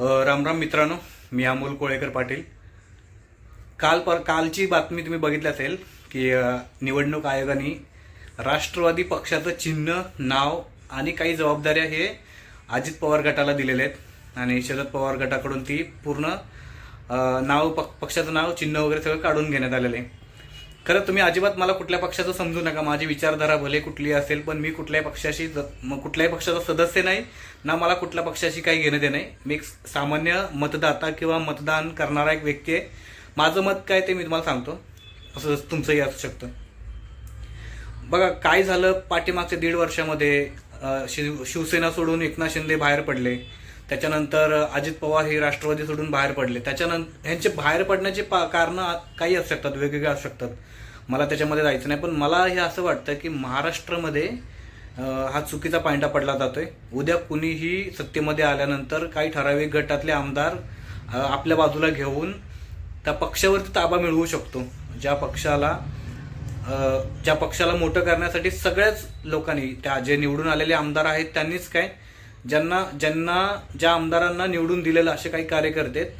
राम रामराम मित्रांनो मी अमोल कोळेकर पाटील. काल पर कालची बातमी तुम्ही बघितली असेल की निवडणूक आयोगाने राष्ट्रवादी पक्षाचं चिन्ह नाव आणि काही जबाबदाऱ्या हे अजित पवार गटाला दिलेले आहेत. आणि शरद पवार गटाकडून ती पूर्ण नाव पक्षाचं नाव चिन्ह वगैरे सगळं काढून घेण्यात आलेलं आहे. खरं तुम्ही अजिबात मला कुठल्या पक्षाचं समजू नका. माझी विचारधारा भले कुठली असेल पण मी कुठल्याही पक्षाशी ज- कुठल्याही पक्षाचा सदस्य नाही ना मला कुठल्या पक्षाशी काही घेणं देणं आहे मी एक सामान्य मतदाता किंवा मतदान करणारा एक व्यक्ती आहे. माझं मत काय ते मी तुम्हाला सांगतो. असं तुमचंही असू शकतं. बघा काय झालं पाठीमागच्या दीड वर्षामध्ये शिव शिवसेना सोडून एकनाथ शिंदे बाहेर पडले. त्याच्यानंतर अजित पवार हे राष्ट्रवादी सोडून बाहेर पडले. त्याच्यानंतर ह्यांचे बाहेर पडण्याचे पा कारणं काही असू शकतात वेगवेगळे असू शकतात. मला त्याच्यामध्ये जायचं नाही पण मला हे असं वाटतं की महाराष्ट्रामध्ये हा चुकीचा पांडा पडला जातोय. उद्या कुणीही सत्तेमध्ये आल्यानंतर काही ठराविक गटातले आमदार आपल्या बाजूला घेऊन त्या पक्षावरती ताबा मिळवू शकतो. ज्या पक्षाला ज्या पक्षाला मोठं करण्यासाठी सगळ्याच लोकांनी त्या जे निवडून आलेले आमदार आहेत त्यांनीच काय ज्यांना ज्यांना ज्या आमदारांना निवडून दिलेलं असे काही कार्यकर्ते आहेत,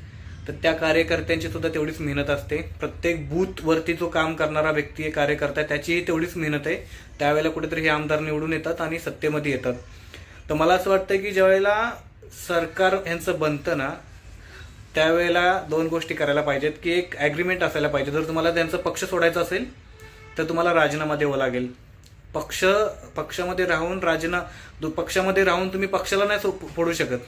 तर त्या कार्यकर्त्यांची सुद्धा तेवढीच मेहनत असते. प्रत्येक बूथवरती जो काम करणारा व्यक्ती आहे कार्यकर्ता आहे, त्याचीही तेवढीच मेहनत आहे. त्यावेळेला कुठेतरी हे आमदार निवडून येतात आणि सत्तेमध्ये येतात. तर मला असं वाटतं की ज्यावेळेला सरकार यांचं बनतं ना त्यावेळेला दोन गोष्टी करायला पाहिजेत की एक ॲग्रीमेंट असायला पाहिजे. जर तुम्हाला त्यांचा पक्ष सोडायचा असेल तर तुम्हाला राजीनामा द्यावा लागेल. पक्ष पक्षामध्ये राहून राजीना दु- पक्षामध्ये राहून तुम्ही पक्षाला नाही फोडू शकत.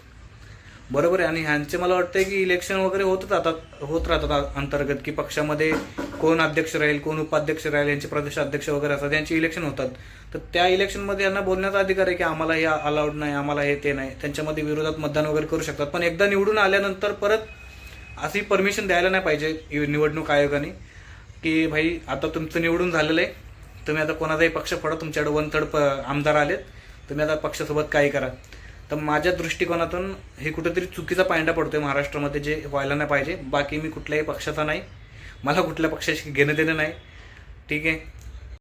बरोबर आहे. आणि ह्यांचे मला वाटतं की इलेक्शन वगैरे होतच राहतात होत राहतात अंतर्गत की पक्षामध्ये कोण अध्यक्ष राहील कोण उपाध्यक्ष राहील यांचे प्रदेशाध्यक्ष वगैरे असतात यांची इलेक्शन होतात. तर त्या इलेक्शनमध्ये यांना बोलण्याचा अधिकार आहे की आम्हाला हे अलाउड नाही आम्हाला हे ते नाही. त्यांच्यामध्ये विरोधात मतदान वगैरे करू शकतात. पण एकदा निवडून आल्यानंतर परत अशी परमिशन द्यायला नाही पाहिजे निवडणूक आयोगाने की भाई आता तुमचं निवडून झालेलं आहे. तुम्ही आता कोणाचाही पक्ष फोडा तुमच्याकडे वन थर्ड आमदार आलेत तुम्ही आता पक्षासोबत काही करा. तर माझ्या दृष्टिकोनातून हे कुठेतरी चुकीचा पायंडा पडतोय महाराष्ट्रामध्ये जे व्हायला नाही पाहिजे. बाकी मी कुठल्याही पक्षाचा नाही. मला कुठल्या पक्षाशी घेणं देणं नाही. ठीक आहे?